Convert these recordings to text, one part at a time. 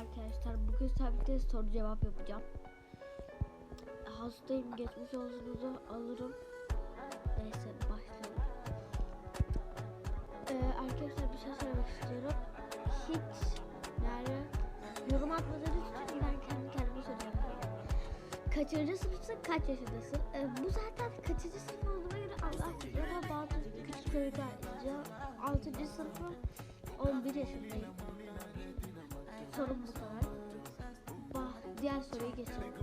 arkadaşlar. Bugün sabit'te soru cevap yapacağım. Hastayım. Geçmiş olsunuzu alırım. Neyse başlayalım. Ee, arkadaşlar bir şey söylemek istiyorum. Hiç yani yorum atmadığınız için ben kendi kendime soracağım. Kaçıncı sınıfsın? Kaç yaşındasın? Ee, bu zaten kaçıncı sınıf olduğuna göre Allah bilir ama bazı küçük çocuklar ya 6. sınıfı 11 yaşındayım. Sorun bu kadar. Bah, diğer soruya geçelim.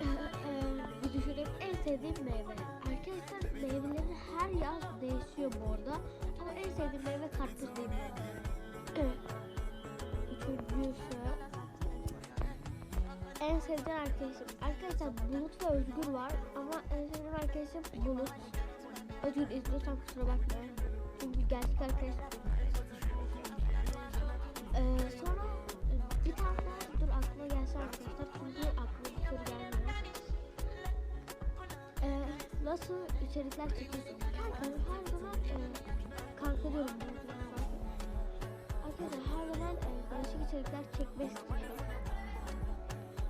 Ee, bir düşünün en sevdiğim meyve. Arkadaşlar meyvelerin her yaz değişiyor bu arada. Ama en sevdiğim meyve karpuz değil mi? Evet. Üçüncüsü. En sevdiğim arkadaşım. Arkadaşlar Bulut ve Özgür var. Ama en sevdiğim arkadaşım Bulut. Özgür izliyorsan kusura bakma. Çünkü gerçek arkadaşım. Nasıl içerikler çekiyorsun? Her zaman e, kanka diyorum ben. Arkadaşlar her zaman e, değişik içerikler çekmek istiyorum.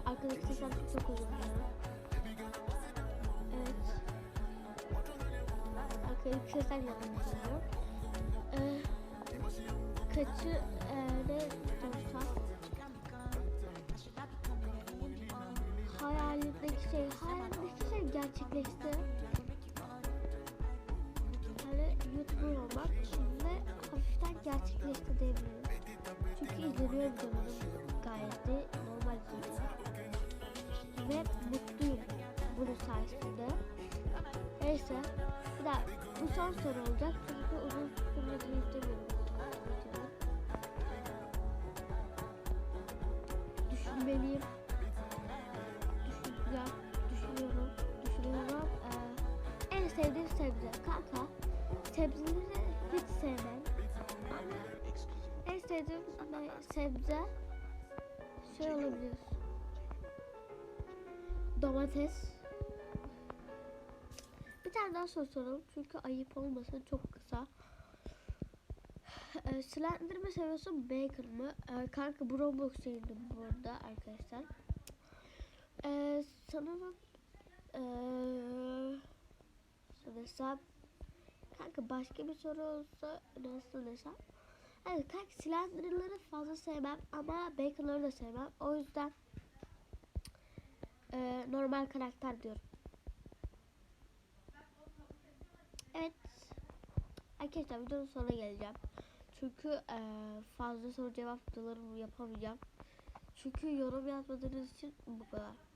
Arkadaki sesler çok uzun ya. Evet. Arkadaki sesler yanılmıyor. Ee, kaçı e, ne sorsam hayalimdeki şey hayalimdeki şey gerçekleşti. Yani youtuber olmak ve hafiften gerçekleşti diyebilirim çünkü izleniyorum canım. Gayet de normal izleniyor ve mutluyum bunun sayesinde. Neyse bir daha bu son soru olacak. Çünkü uzun sürmesini istemiyorum kanka. Sebzeleri hiç sevmem. Ama en sevdiğim sebze şey olabilir. Domates. Bir tane daha soru soralım çünkü ayıp olmasın çok kısa. E, Slender mi seviyorsun Bacon mı? E, kanka bu Roblox yayındım bu arada arkadaşlar. E, sanırım e, sanırsam kanka başka bir soru olsa nasıl desem Evet kanka Slender'ları fazla sevmem ama Bacon'ları da sevmem. O yüzden e, normal karakter diyorum. Evet. Arkadaşlar videonun sonuna geleceğim. Çünkü e, fazla soru cevap videolarımı yapamayacağım. Çünkü yorum yazmadığınız için bu kadar.